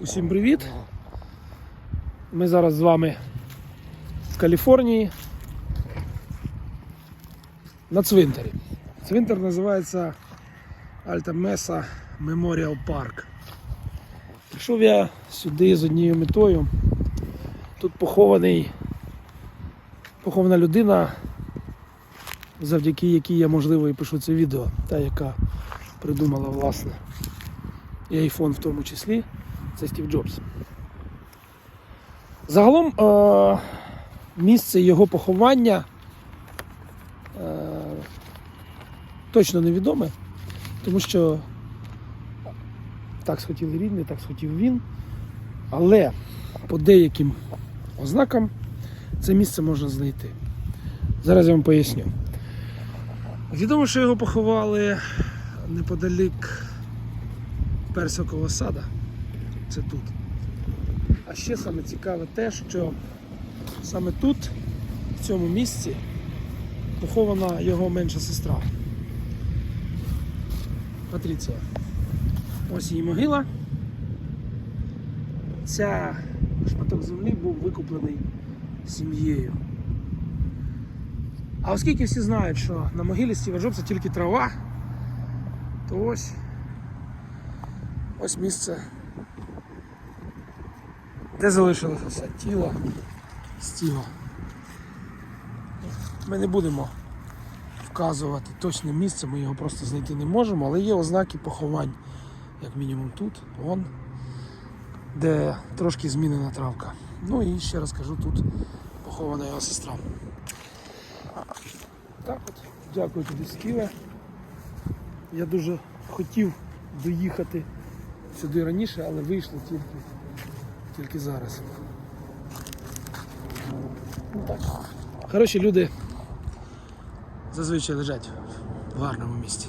Усім привіт! Ми зараз з вами в Каліфорнії на цвинтарі. Цвинтар називається Альта Меса Меморіал Парк. Прийшов я сюди з однією метою. Тут похований похована людина, завдяки якій я можливо і пишу це відео, та яка придумала власне і iPhone в тому числі, це Стів Джобс. Загалом е- місце його поховання е- точно невідоме, тому що так схотіли рідні, так схотів він. Але по деяким ознакам це місце можна знайти. Зараз я вам поясню. Відомо, що його поховали неподалік персикового сада. Це тут. А ще саме цікаве те, що саме тут, в цьому місці, похована його менша сестра. Патріція. Ось її могила. Ця шматок землі був викуплений сім'єю. А оскільки всі знають, що на могилі Стіва Джобса тільки трава, то ось ось місце, де залишилося тіло Стіва. Ми не будемо вказувати точне місце, ми його просто знайти не можемо, але є ознаки поховань, як мінімум тут, вон, де трошки змінена травка. Ну і ще раз кажу, тут похована його сестра. Так от, дякую тобі, Стіве. Я дуже хотів доїхати сюди раніше, але вийшло тільки, тільки зараз. Ну. Хороші люди зазвичай лежать в гарному місці.